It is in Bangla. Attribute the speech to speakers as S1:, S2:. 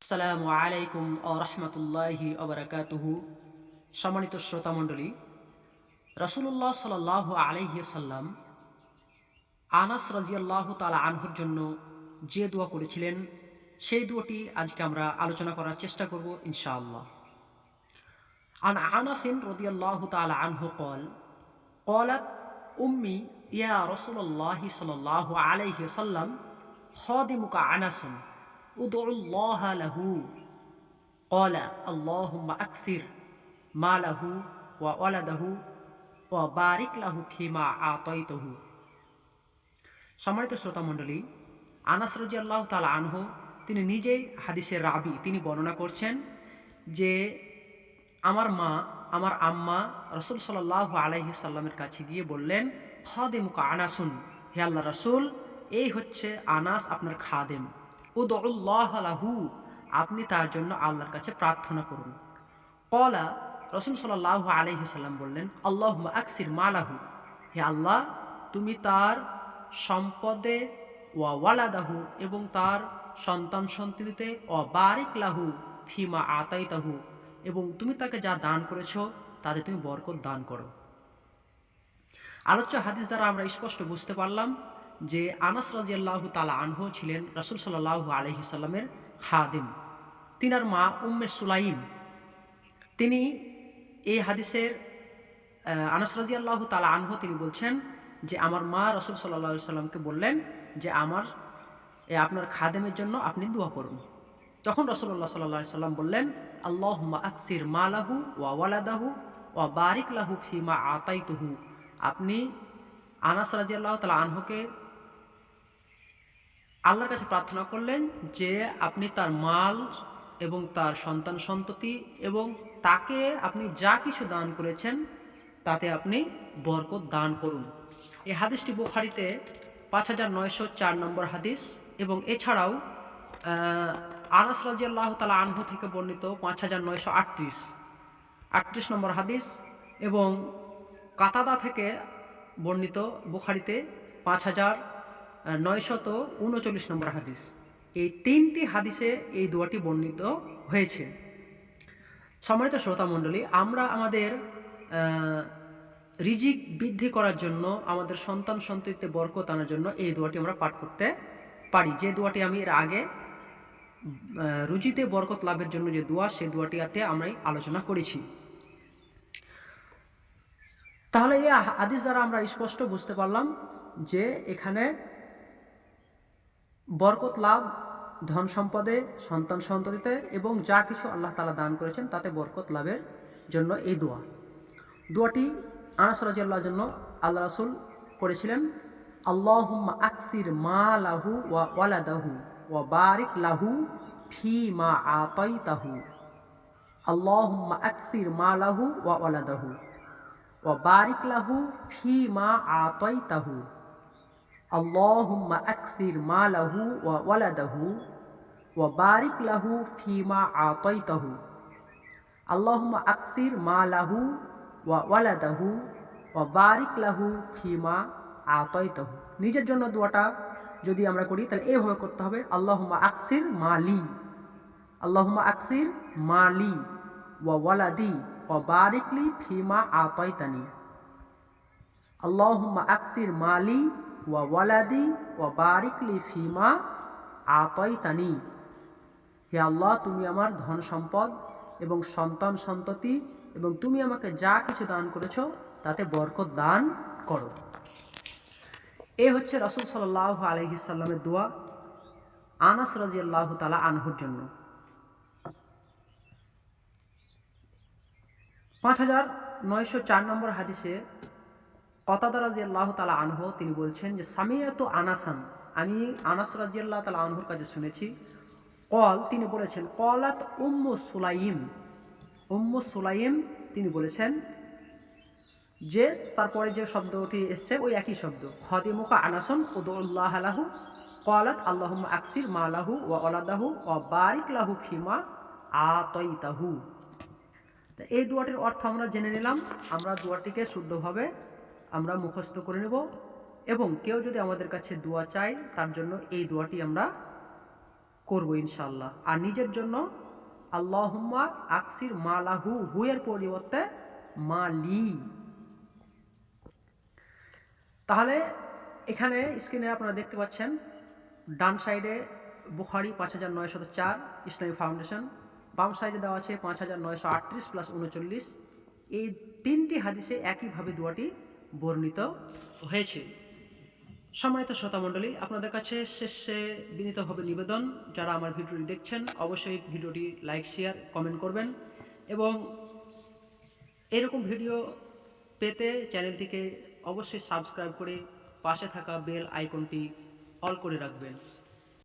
S1: আসসালামু আলাইকুম ও রহমতুল্লাহি অবরাকাতুহু সম্মানিত শ্রোতামণ্ডলী রসুল্লাহ সাল আলাইহি সাল্লাম আনাস রাজিয়াল্লাহ তালা আনহুর জন্য যে দোয়া করেছিলেন সেই দোয়াটি আজকে আমরা আলোচনা করার চেষ্টা করব ইনশাআল্লাহ عن أنس رضي الله تعالى عنه قال قالت أمي يا رسول الله صلى الله عليه وسلم خادمك عنس ادع الله له قال اللهم أكثر ماله وولده وبارك له فيما أعطيته সম্মানিত শ্রোতা মণ্ডলী আনাস রাজিয়াল্লাহ তালা আনহু তিনি নিজেই হাদিসের রাবি তিনি বর্ণনা করছেন যে আমার মা আমার আম্মা রসুল সাল্লাহ আলাইহি সাল্লামের কাছে গিয়ে বললেন খাদেমুকা আনাসুন। হে আল্লাহ রসুল, এই হচ্ছে আনাস আপনার খাদেম। উদউল্লাহ লাহু, আপনি তার জন্য আল্লাহর কাছে প্রার্থনা করুন। কলা রসুল সাল্লাহ আলাইহি সাল্লাম বললেন আল্লাহ আকসির মালাহু। হে আল্লাহ, তুমি তার সম্পদে ওয়া ওয়ালাদাহু এবং তার সন্তান সন্ততিতে ও বারিক লাহু, ফিমা আতাইতাহু এবং তুমি তাকে যা দান করেছ, তাতে তুমি বরকত দান করো। আলোচ্য হাদিস দ্বারা আমরা স্পষ্ট বুঝতে পারলাম যে আনাস রাজিয়াল্লাহ তালা আনহু ছিলেন রসুল সাল্লাহ আলহি সাল্লামের খাদিম। তিনার মা উম্মে সুলাইম। তিনি এই হাদিসের আনাস রাজিয়াল্লাহ তালা আনহু তিনি বলছেন যে, আমার মা রসুল সাল্লাহ সাল্লামকে বললেন যে, আমার আপনার খাদেমের জন্য আপনি দোয়া করুন। তখন রসুল্লাহ সাল্লাহ সাল্লাম বললেন আল্লাহ আকসির মালাহু ওয়া ওয়ালাদাহু ওয়া বারিক লাহু ফিমা আতাইতুহু। আপনি আনাস রাজিয়াল্লাহ তালা আনহুকে আল্লাহর কাছে প্রার্থনা করলেন যে আপনি তার মাল এবং তার সন্তান সন্ততি এবং তাকে আপনি যা কিছু দান করেছেন, তাতে আপনি বরকত দান করুন। এই হাদিসটি বোখারিতে পাঁচ হাজার নয়শো চার নম্বর হাদিস এবং এছাড়াও আনাস রাজিয়াল্লাহ তালা আনহু থেকে বর্ণিত পাঁচ হাজার নয়শো আটত্রিশ আটত্রিশ নম্বর হাদিস এবং কাতাদা থেকে বর্ণিত বুখারিতে পাঁচ হাজার নয়শত উনচল্লিশ নম্বর হাদিস। এই তিনটি হাদিসে এই দোয়াটি বর্ণিত হয়েছে। সম্মানিত শ্রোতা মণ্ডলী, আমরা আমাদের রিজিক বৃদ্ধি করার জন্য, আমাদের সন্তান সন্ততিতে বরকত আনার জন্য এই দোয়াটি আমরা পাঠ করতে পারি। যে দোয়াটি আমি এর আগে রুজিতে বরকত লাভের জন্য যে দোয়া সেই দোয়াটিতে আমরাই আলোচনা করেছি। তাহলে এই হাদিস দ্বারা আমরা স্পষ্ট বুঝতে পারলাম যে এখানে বরকত লাভ, ধন সম্পদে, সন্তান সন্ততিতে এবং যা কিছু আল্লাহ তালা দান করেছেন তাতে বরকত লাভের জন্য এই দোয়া। দোয়াটি আনাস রাজিয়াল্লাহর জন্য আল্লাহ রাসুল করেছিলেন, আল্লাহুম্মা আকসির মা লাহু ওয়া ওয়ালাদাহু ওয়া বারিক লাহু ফি মা আতাইতাহু। আল্লাহুম্মা আকসির মা লাহু ওয়া ওয়ালাদাহু। ওয়া বারিক লাহু ফি মা ওয়া বারিক লাহু ফি মা আতাইতাহু আল্লাহুম্মা আকসির মা লাহু ওয়া ওয়ালাদাহু ওয়া বারিক লাহু ফিমা নিজের জন্য দোয়াটা যদি আমরা করি, তাহলে এইভাবে করতে হবে, আল্লাহুম্মা আকসির মালি। আল্লাহুম্মা আকসির মালি ওয়া ওয়ালাদি। ওয়া বারিকলি ফিমা আতাইতানি আল্লাহুম্মা আকসির মালি ওয়া ওয়ালাদি ওয়া বারিকলি ফিমা আতাইতানি হে আল্লাহ, তুমি আমার ধন সম্পদ এবং সন্তান সন্ততি এবং তুমি আমাকে যা কিছু দান করেছ, তাতে বরকত দান করো। এ হচ্ছে রসুল সাল্লাহ আলহিসাল্লামের দোয়া আনাস রাজিয়াল্লাহ তালা আনহুর জন্য। পাঁচ হাজার নয়শো চার নম্বর হাদিসে কতাদা রাজিয়াল্লাহ তালা আনহ তিনি বলছেন যে, সামিয়াত আনাসান। আমি আনাস রাজিয়াল্লাহ তালা আনহুর কাছে শুনেছি। কল, তিনি বলেছেন, কলাত উম্মু সুলাইম। উম্মু সুলাইম, তিনি বলেছেন, যে তারপরে যে শব্দটি এসছে, ওই একই শব্দ। খদিমুকা আনাসন উদুল্লাহ আলাহু কলাত আল্লাহুম আকসির মালাহু ও আলাদাহু ও বারিক লাহু ফিমা আতইতাহু। এই দুয়াটির অর্থ আমরা জেনে নিলাম। আমরা দুয়াটিকে শুদ্ধভাবে আমরা মুখস্থ করে নেব এবং কেউ যদি আমাদের কাছে দোয়া চায়, তার জন্য এই দোয়াটি আমরা করব ইনশাল্লাহ আর নিজের জন্য আল্লাহুম্মা আকসির মালাহু হুয়ের পরিবর্তে মালি। তাহলে এখানে স্ক্রিনে আপনারা দেখতে পাচ্ছেন, ডান সাইডে বুখারি পাঁচ হাজার নয়শত চার, ইসলামী ফাউন্ডেশন। বাম সাইডে দেওয়া আছে পাঁচ হাজার নয়শো আটত্রিশ প্লাস উনচল্লিশ। এই তিনটি হাদিসে একইভাবে দোয়াটি বর্ণিত হয়েছে। সম্মানিত শ্রোতা মণ্ডলী, আপনাদের কাছে শেষে বিনীতভাবে নিবেদন। যারা আমার ভিডিওটি দেখছেন, অবশ্যই ভিডিওটি লাইক, শেয়ার, কমেন্ট করবেন এবং এরকম ভিডিও পেতে চ্যানেলটিকে অবশ্যই সাবস্ক্রাইব করে পাশে থাকা বেল আইকনটি অল করে রাখবেন।